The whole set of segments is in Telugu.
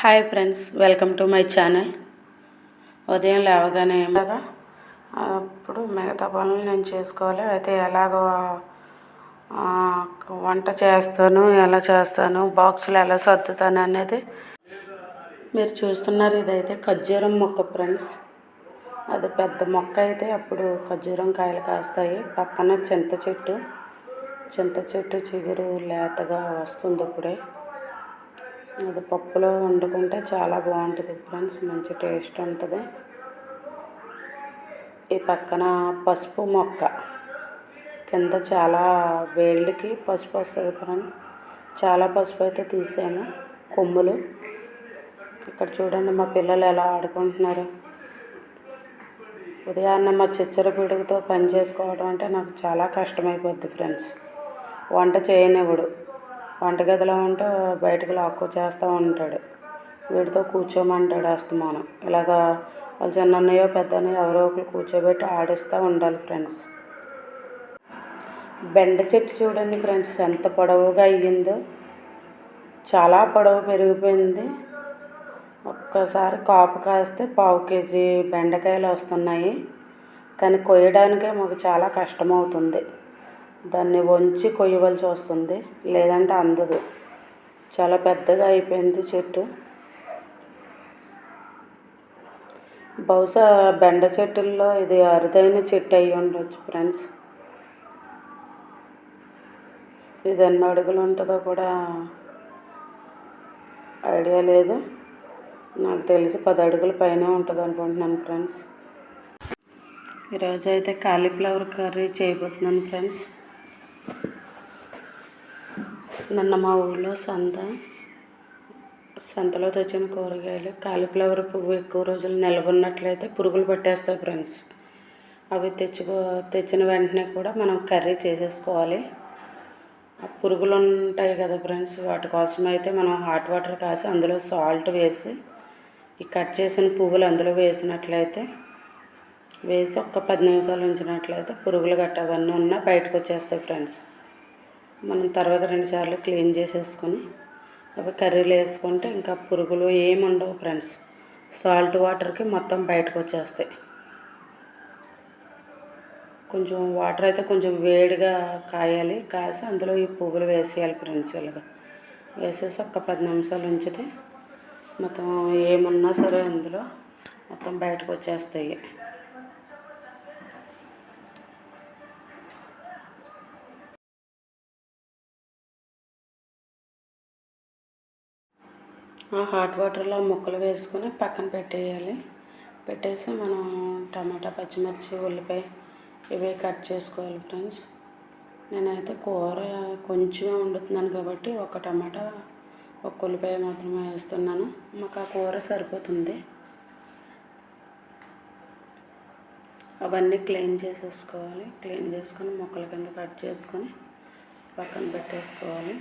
Hi friends welcome to my channel. ఉదయం లేవగానే ఏమగా అప్పుడు మిగతా పనులు నేను చేసుకోవాలి. అయితే ఎలాగో వంట చేస్తాను ఎలా చేస్తాను బాక్సులు ఎలా సర్దుతాను అనేది మీరు చూస్తున్నారు. ఇదైతే ఖర్జూరం మొక్క ఫ్రెండ్స్. అది పెద్ద మొక్క అయితే అప్పుడు ఖర్జూరం కాయలు కాస్తాయి. పక్కన చింత చెట్టు. చింత చెట్టు చిగురు లేతగా వస్తుంది ఇప్పుడే అది పప్పులో వండుకుంటే చాలా బాగుంటుంది ఫ్రెండ్స్ మంచి టేస్ట్ ఉంటుంది. ఈ పక్కన పసుపు మొక్క. కింద చాలా వేళ్ళకి పసుపు వస్తుంది ఫ్రెండ్స్ చాలా పసుపు అయితే తీసాము కొమ్ములు. ఇక్కడ చూడండి మా పిల్లలు ఎలా ఆడుకుంటున్నారు. ఉదయాన్నే మా చిచ్చర పిడుగుతో పని చేసుకోవడం అంటే నాకు చాలా కష్టమైపోద్ది ఫ్రెండ్స్. వంట చేయనివ్వడు. వంటగదిలో ఉంటే బయటకు లాక్కు చేస్తూ ఉంటాడు. వీడితో కూర్చోమంటాడు అస్తమానం. ఇలాగా వాళ్ళ చిన్న అన్నయ్యో పెద్ద ఎవరో ఒకరు కూర్చోబెట్టి ఆడిస్తూ ఉండాలి ఫ్రెండ్స్. బెండ చెట్టు చూడండి ఫ్రెండ్స్ ఎంత పొడవుగా అయ్యిందో. చాలా పొడవు పెరిగిపోయింది. ఒక్కసారి కాపు కాస్తే పావు కేజీ బెండకాయలు వస్తున్నాయి. కానీ కొయ్యడానికే మాకు చాలా కష్టమవుతుంది. దాన్ని వంచి కొయ్యవలసి వస్తుంది. లేదంటే అందదు. చాలా పెద్దగా అయిపోయింది చెట్టు. బహుశా బెండ చెట్టుల్లో ఇది అరుదైన చెట్టు అయి ఉండొచ్చు ఫ్రెండ్స్. ఇది ఎన్ని అడుగులు ఉంటుందో కూడా ఐడియా లేదు. నాకు తెలిసి పది అడుగుల పైన ఉంటుంది అనుకుంటున్నాను ఫ్రెండ్స్. ఈరోజు అయితే కాలీఫ్లవర్ కర్రీ చేయబోతున్నాను ఫ్రెండ్స్. నిన్న మా ఊళ్ళో సంత. సంతలో తెచ్చిన కూరగాయలు కాలీఫ్లవర్ పువ్వు ఎక్కువ రోజులు నిల్వ ఉన్నట్లయితే పురుగులు పట్టేస్తాయి ఫ్రెండ్స్. అవి తెచ్చుకో తెచ్చిన వెంటనే కూడా మనం కర్రీ చేసేసుకోవాలి. పురుగులు ఉంటాయి కదా ఫ్రెండ్స్ వాటి కోసం అయితే మనం హాట్ వాటర్ కాసి అందులో సాల్ట్ వేసి ఈ కట్ చేసిన పువ్వులు అందులో వేసినట్లయితే వేసి ఒక్క పది నిమిషాలు ఉంచినట్లయితే పురుగులు గట్ట అవన్నీ ఉన్నా బయటకు వచ్చేస్తాయి ఫ్రెండ్స్. మనం తర్వాత రెండుసార్లు క్లీన్ చేసేసుకొని అవి కర్రీలో వేసుకుంటే ఇంకా పురుగులు ఏమి ఉండవు ఫ్రెండ్స్. సాల్ట్ వాటర్కి మొత్తం బయటకు వచ్చేస్తాయి. కొంచెం వాటర్ అయితే కొంచెం వేడిగా కాయాలి కాసి అందులో ఈ పువ్వులు వేసేయాలి ఫ్రెండ్స్ ఇలాగా. వేసేసి ఒక్క పది నిమిషాలు ఉంచితే మొత్తం ఏమున్నా సరే అందులో మొత్తం బయటకు వచ్చేస్తాయి. ఆ హాట్ వాటర్లో ముక్కలు వేసుకొని పక్కన పెట్టేయాలి. పెట్టేసి మనం టమాటా పచ్చిమిర్చి ఉల్లిపాయ ఇవి కట్ చేసుకోవాలి ఫ్రెండ్స్. నేనైతే కూర కొంచెమే వండుతున్నాను కాబట్టి ఒక టమాటా ఒక ఉల్లిపాయ మాత్రమే వేస్తున్నాను. మాకు ఆ కూర సరిపోతుంది. అవన్నీ క్లీన్ చేసేసుకోవాలి. క్లీన్ చేసుకొని ముక్కల కింద కట్ చేసుకొని పక్కన పెట్టేసుకోవాలి.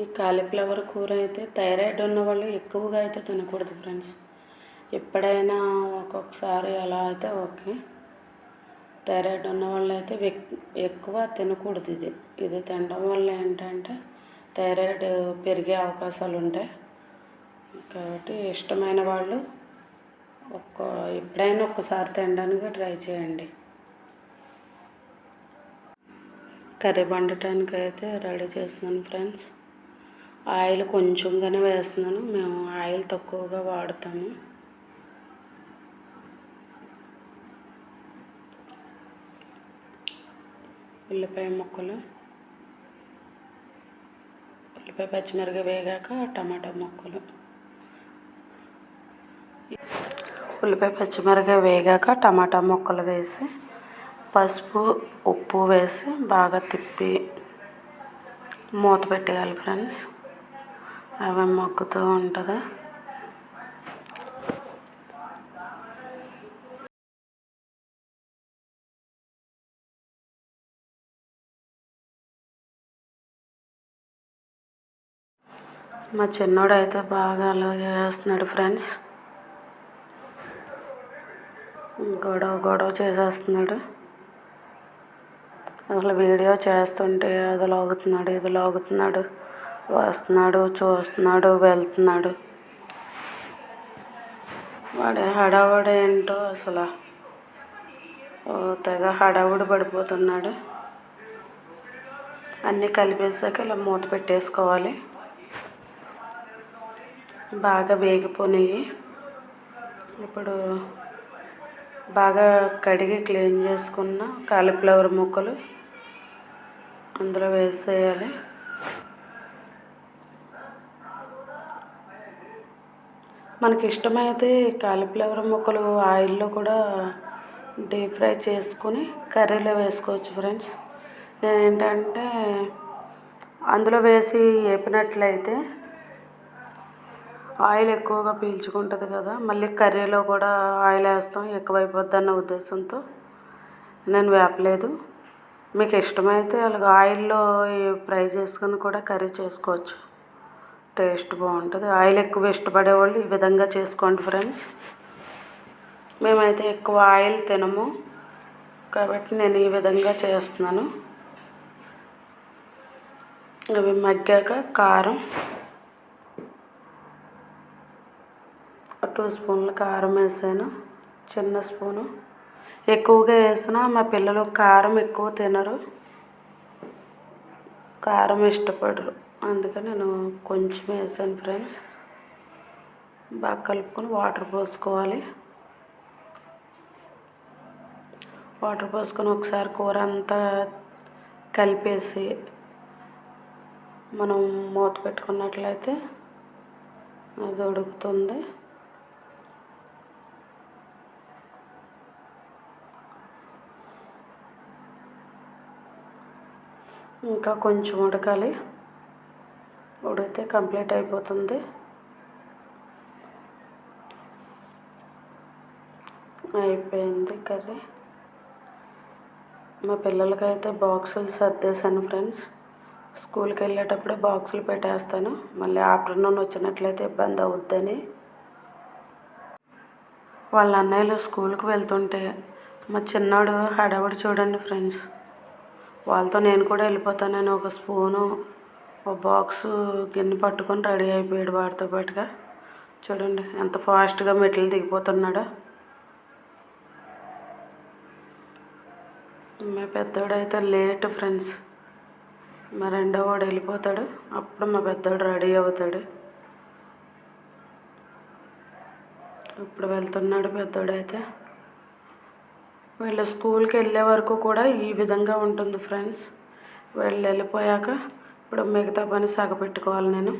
ఈ కాలీఫ్లవర్ కూర అయితే థైరాయిడ్ ఉన్న వాళ్ళు ఎక్కువగా అయితే తినకూడదు ఫ్రెండ్స్. ఎప్పుడైనా ఒక్కొక్కసారి అలా అయితే ఓకే. థైరాయిడ్ ఉన్న వాళ్ళు అయితే ఎక్కువ తినకూడదు ఇది. ఇది తినడం వల్ల ఏంటంటే థైరాయిడ్ పెరిగే అవకాశాలు ఉంటాయి. కాబట్టి ఇష్టమైన వాళ్ళు ఒక్క ఎప్పుడైనా ఒక్కసారి తినడానికి ట్రై చేయండి. కర్రీ వండటానికి అయితే రెడీ చేస్తున్నాను ఫ్రెండ్స్. ఆయిల్ కొంచెంగానే వేస్తున్నాను. మేము ఆయిల్ తక్కువగా వాడతాము. ఉల్లిపాయ ముక్కలు. ఉల్లిపాయ పచ్చిమిరపకాయ వేగాక టమాటా ముక్కలు. ఉల్లిపాయ పచ్చిమిరపకాయ వేగాక టమాటా ముక్కలు వేసి పసుపు ఉప్పు వేసి బాగా తిప్పి మూత పెట్టేయాలి ఫ్రెండ్స్. అవి మొక్కుతూ ఉంటుంది. మా చిన్నోడు అయితే బాగా అలా చేస్తున్నాడు ఫ్రెండ్స్. గొడవ గొడవ చేసేస్తున్నాడు. అసలు వీడియో చేస్తుంటే అది లాగుతున్నాడు ఇది లాగుతున్నాడు. వస్తున్నాడు చూస్తున్నాడు వెళ్తున్నాడు. వాడి హడావుడి ఏంటో అసలు. ఓ తెగ హడావుడి పడిపోతున్నాడు. అన్నీ కలిపేసాక ఇలా మూత పెట్టేసుకోవాలి. బాగా వేగిపోయినాయి ఇప్పుడు బాగా కడిగి క్లీన్ చేసుకున్న కాలీఫ్లవర్ ముక్కలు అందులో వేసేయాలి. మనకి ఇష్టమైతే కాలీఫ్లవర్ ముక్కలు ఆయిల్లో కూడా డీప్ ఫ్రై చేసుకొని కర్రీలో వేసుకోవచ్చు ఫ్రెండ్స్. నేను ఏంటంటే అందులో వేసి వేపినట్లయితే ఆయిల్ ఎక్కువగా పీల్చుకుంటుంది కదా మళ్ళీ కర్రీలో కూడా ఆయిల్ వేస్తాం ఎక్కువైపోద్ది అన్న ఉద్దేశంతో నేను వేపలేదు. మీకు ఇష్టమైతే అలాగ ఆయిల్లో ఫ్రై చేసుకొని కూడా కర్రీ చేసుకోవచ్చు. టేస్ట్ బాగుంటుంది. ఆయిల్ ఎక్కువ ఇష్టపడే వాళ్ళు ఈ విధంగా చేసుకోండి ఫ్రెండ్స్. మేమైతే ఎక్కువ ఆయిల్ తినము. కాబట్టి నేను ఈ విధంగా చేస్తున్నాను. అవి మగ్గాక కారం టూ స్పూన్లు కారం వేసాను. చిన్న స్పూను. ఎక్కువగా వేసిన మా పిల్లలు కారం ఎక్కువ తినరు. కారం ఇష్టపడరు. అందుకని నేను కొంచెం వేసాను ఫ్రెండ్స్. బాగా కలుపుకొని వాటర్ పోసుకోవాలి. వాటర్ పోసుకొని ఒకసారి కూర అంతా కలిపేసి మనం మూత పెట్టుకున్నట్లయితే అది ఉడుకుతుంది. ఇంకా కొంచెం ఉడకాలి. ఉడికితే కంప్లీట్ అయిపోతుంది. అయిపోయింది కర్రీ. మా పిల్లలకైతే బాక్సులు సర్దేశాను ఫ్రెండ్స్. స్కూల్కి వెళ్ళేటప్పుడే బాక్సులు పెట్టేస్తాను. మళ్ళీ ఆఫ్టర్నూన్ వచ్చినట్లయితే ఇబ్బంది అవుద్దని. వాళ్ళ అన్నయ్యలు స్కూల్కి వెళ్తుంటే మా చిన్నాడు హడావుడి చూడండి ఫ్రెండ్స్. వాళ్ళతో నేను కూడా వెళ్ళిపోతానని ఒక స్పూను ఒక బాక్సు గిన్నె పట్టుకొని రెడీ అయిపోయాడు వాడితో పాటుగా. చూడండి ఎంత ఫాస్ట్గా మెట్లు దిగిపోతున్నాడో. మా పెద్దోడైతే లేట్ ఫ్రెండ్స్. మా రెండో వాడు వెళ్ళిపోతాడు. అప్పుడు మా పెద్దోడు రెడీ అవుతాడు. ఇప్పుడు వెళ్తున్నాడు పెద్దోడైతే. వీళ్ళ స్కూల్కి వెళ్ళే వరకు కూడా ఈ విధంగా ఉంటుంది ఫ్రెండ్స్. వీళ్ళు వెళ్ళిపోయాక ఇప్పుడు మిగతా పని సగపెట్టుకోవాలి నేను.